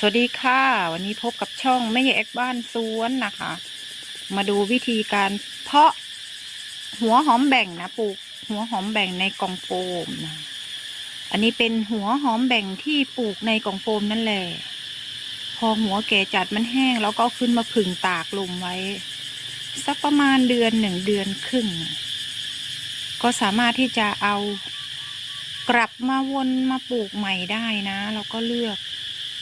สวัสดีค่ะ วันนี้พบกับช่องไม่ใช่แอกบ้านสวนนะคะ มาดูวิธีการเพาะหัวหอมแบ่งนะปลูกหัวหอมแบ่งในกล่องโฟมนะอันนี้เป็นหัวหอมแบ่งที่ปลูกในกล่องโฟมนั่นแหละพอหัวแก่จัดมันแห้งแล้วก็ขึ้นมาผึ่งตากลมไว้ สักประมาณเดือนหนึ่งเดือนครึ่งก็สามารถที่จะเอากลับมาวนมาปลูกใหม่ได้นะเราก็เลือก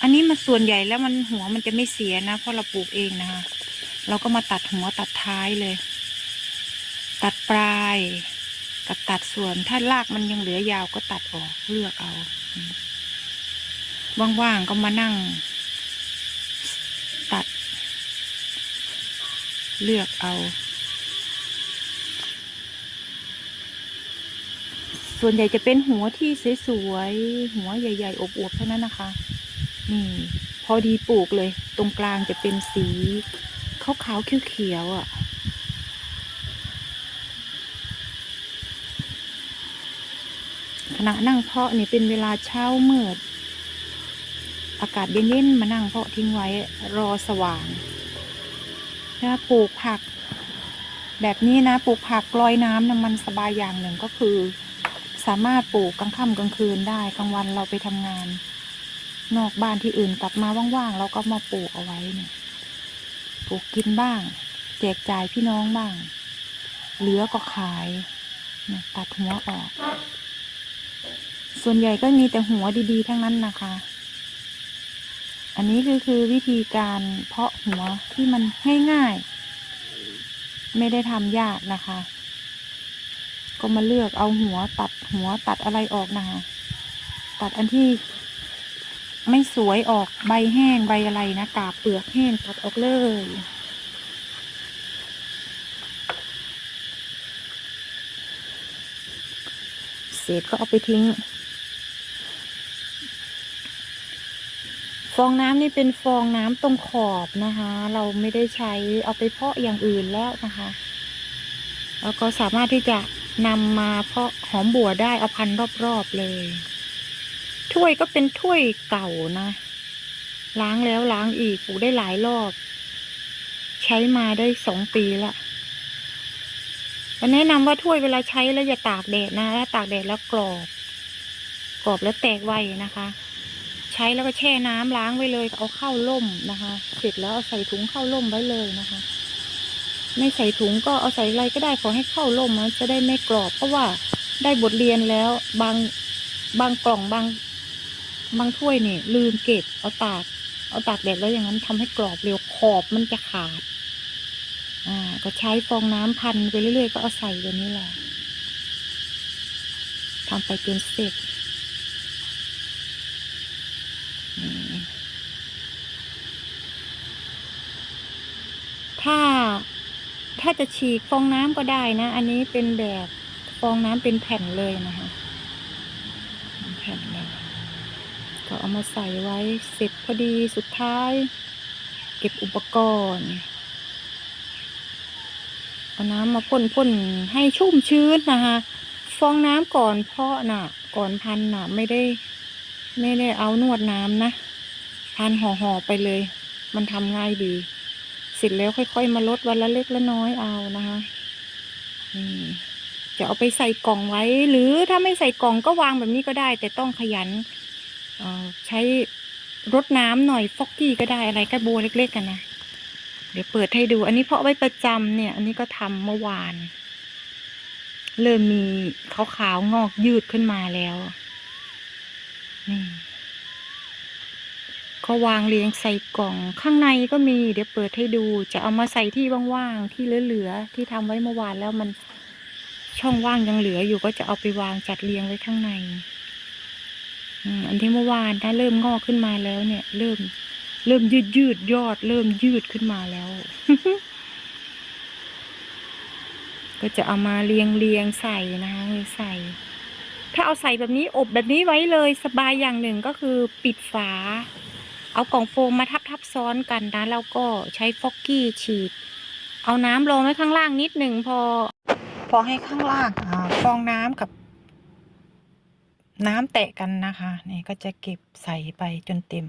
อันนี้มันส่วนใหญ่แล้วมันหัวมันจะไม่เสียนะเพราะเราปลูกเองนะคะเราก็มาตัดหัวตัดท้ายเลย ตัดปลายกับตัดส่วนถ้ารากมันยังเหลือยาวก็ตัดออกเลือกเอาว่างๆก็มานั่ง ตัด เลือกเอา ส่วนใหญ่จะเป็นหัวที่สวยๆหัวใหญ่ ๆอบอวบเท่านั้นนะคะ นี่พอดีปลูกเลย ตรงกลางจะเป็นสีขาวๆเขียวๆอะ ขณะนั่งเพาะนี่เป็นเวลาเช้ามืด อากาศเย็นๆมานั่งเพาะทิ้งไว้รอสว่างถ้าปลูกผัก แบบนี้นะปลูกผักลอยน้ำนะมันสบายอย่างหนึ่งก็คือ สามารถปลูกกลางค่ำกลางคืนได้กลางวันเราไปทำงาน นอกบ้านที่อื่นกลับมาว่างๆเราก็มาปลูกเอาไว้เนี่ยปลูกกินบ้าง แจกจ่ายพี่น้องบ้าง เหลือก็ขายเนี่ยตัดหัวออก ส่วนใหญ่ก็มีแต่หัวดีๆ ทั้งนั้นนะคะ อันนี้ก็คือวิธีการเพาะหัวที่มันง่ายๆ ไม่ได้ทำยากนะคะ ก็มาเลือกเอาหัวตัดหัวตัดอะไรออกนะคะ ตัดอันที่ ไม่สวยออกใบแห้งใบอะไรนะกาบเปลือกแห้งตัดออกเลยเศษก็เอาไปทิ้ง ฟองน้ำนี่เป็นฟองน้ำตรงขอบนะคะ เราไม่ได้ใช้เอาไปเพาะอย่างอื่นแล้วนะคะ แล้วก็สามารถที่จะนำมาเพาะหอมบัวได้เอาพันรอบๆเลย ถ้วยก็เป็นถ้วยเก่านะ ล้างแล้วล้างอีกปูได้หลายรอบ ใช้มาได้สองปีละแต่แนะนำว่าถ้วยเวลาใช้แล้วอย่าตากแดดนะถ้าตากแดดแล้วกรอบ กรอบแล้วแตกไวนะคะ ใช้แล้วก็แช่น้ำล้างไว้เลย เอาเข้าล่มนะคะ เสร็จแล้วเอาใส่ถุงเข้าล่มไว้เลยนะคะ ไม่ใส่ถุงก็เอาใส่อะไรก็ได้ขอให้เข้าล่มนะจะได้ไม่กรอบ เพราะว่าได้บทเรียนแล้วบางบางกล่องบาง บางถ้วยนี่ลืมเก็บเอาตาก เอาตากแดดแล้วอย่างนั้นทำให้กรอบเร็วขอบมันจะขาด อ่า ก็ใช้ฟองน้ำพันไปเรื่อยๆ ก็เอาใส่แบบนี้แหละทำไปจนเสร็จถ้าถ้าจะฉีกฟองน้ำก็ได้นะ อันนี้เป็นแบบฟองน้ำเป็นแผ่นเลยนะคะเป็นแผ่นเลย ก็เอามาใส่ไว้เสร็จพอดีสุดท้าย เก็บอุปกรณ์เอาน้ำมาพ่นพ่นให้ชุ่มชื้นนะคะฟองน้ำก่อนเพาะน่ะ ก่อนพันน่ะ ไม่ได้ ไม่ได้เอานวดน้ำนะพันห่อห่อๆไปเลย มันทำง่ายดี เสร็จแล้วค่อยๆ มาลดวันละเล็กละน้อยเอานะคะจะเอาไปใส่กล่องไว้ หรือถ้าไม่ใส่กล่องก็วางแบบนี้ก็ได้ แต่ต้องขยัน เอ่อใช้รดน้ำหน่อยฟอกกี้ก็ได้อะไรก็โบเล็กๆกันนะ เดี๋ยวเปิดให้ดู อันนี้เพาะไว้ประจำเนี่ย อันนี้ก็ทำเมื่อวาน เริ่มมีขาวๆงอกยืดขึ้นมาแล้ว นี่ก็วางเรียงใส่กล่องข้างในก็มี เดี๋ยวเปิดให้ดู จะเอามาใส่ที่ว่างๆที่เหลือๆที่ทำไว้เมื่อวานแล้วมันช่องว่างยังเหลืออยู่ก็จะเอาไปวางจัดเรียงไว้ข้างใน อันที่เมื่อวานถ้าเริ่มงอกขึ้นมาแล้วเนี่ย เริ่ม เริ่มยืดยืดยอด เริ่มยืดขึ้นมาแล้ว ก็จะเอามาเรียงเรียงใส่นะคะใส่ ถ้าเอาใส่แบบนี้อบแบบนี้ไว้เลยสบายอย่างหนึ่งก็คือปิดฝา เอากล่องโฟมมาทับทับซ้อนกันนะแล้วก็ใช้ฟอกกี้ฉีด เอาน้ำลงไว้ข้างล่างนิดหนึ่งพอ พอให้ข้างล่างอฟองน้ำกับ น้ำแตะกันนะคะ นี่ก็จะเก็บใส่ไปจนเต็ม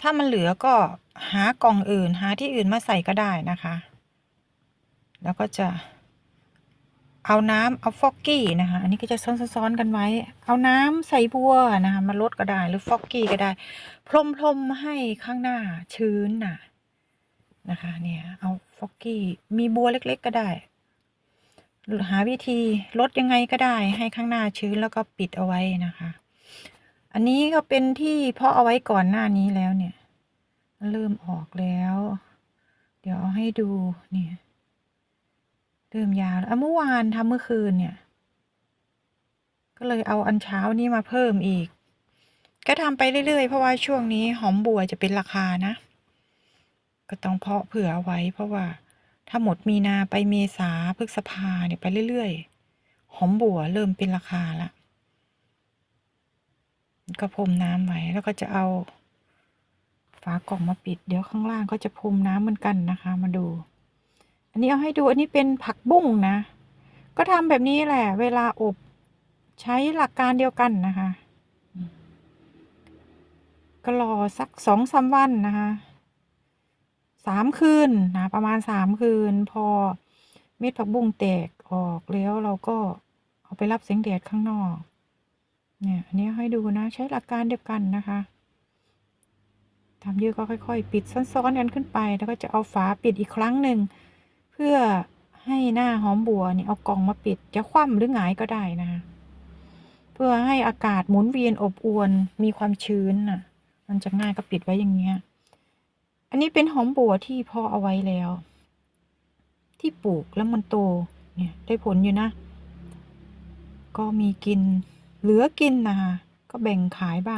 ถ้ามันเหลือก็หากล่องอื่นหาที่อื่นมาใส่ก็ได้นะคะ แล้วก็จะเอาน้ำเอาฟอกกี้นะคะ อันนี้ก็จะซ้อนๆกันไว้ เอาน้ำใส่บัวนะคะมาลดก็ได้หรือฟอกกี้ก็ได้ พรมพรมๆให้ข้างหน้าชื้นน่ะนะคะ เนี่ยเอาฟอกกี้มีบัวเล็ก ๆ ก็ได้ หาวิธีลดยังไงก็ได้ให้ข้างหน้าชื้นแล้วก็ปิดเอาไว้นะคะ อันนี้ก็เป็นที่เพาะเอาไว้ก่อนหน้านี้แล้วเนี่ย เริ่มออกแล้ว เดี๋ยวเอาให้ดูเนี่ยเริ่มยาวแล้วอะเมื่อวานทำเมื่อคืนเนี่ย ก็เลยเอาอันเช้านี้มาเพิ่มอีก ก็ทำไปเรื่อยๆ เพราะว่าช่วงนี้หอมบัวจะเป็นราคานะ ก็ต้องเพาะเผื่ออไว้เพราะว่า ถ้าหมดมีนาไปเมษาพฤษภาเนี่ยไปเรื่อยๆ หอมบัวเริ่มเป็นราคาละ ก็พรมน้ำไว้แล้วก็จะเอา ฝากล่องมาปิด เดี๋ยวข้างล่างก็จะพรมน้ำเหมือนกันนะคะ มาดู อันนี้เอาให้ดูอันนี้เป็นผักบุ้งนะ ก็ทำแบบนี้แหละ เวลาอบใช้หลักการเดียวกันนะคะ ก็รอสักสองสามวันนะคะ สามคืนนะประมาณสามคืน พอเม็ดผักบุ้งแตกออกแล้วเราก็เอาไปรับแสงแดดข้างนอก เนี่ยอันนี้ให้ดูนะใช้หลักการเดียวกันนะคะทำเยอะก็ค่อยๆ ปิดซ้อนๆกันขึ้นไป แล้วก็จะเอาฝาปิดอีกครั้งหนึ่งเพื่อให้หน้าหอมบัวเนี่ยเอากล่องมาปิดจะคว่ำหรือหงายก็ได้นะคะเพื่อให้อากาศหมุนเวียนอบอวนมีความชื้นน่ะ มันจะง่ายก็ปิดไว้อย่างเงี้ย นี้เป็นหอมบัวที่พ่อเอาไว้แล้ว ที่ปลูกแล้วมันโตเนี่ยได้ผลอยู่นะ ก็มีกินเหลือกินนะคะก็แบ่งขายบ้าง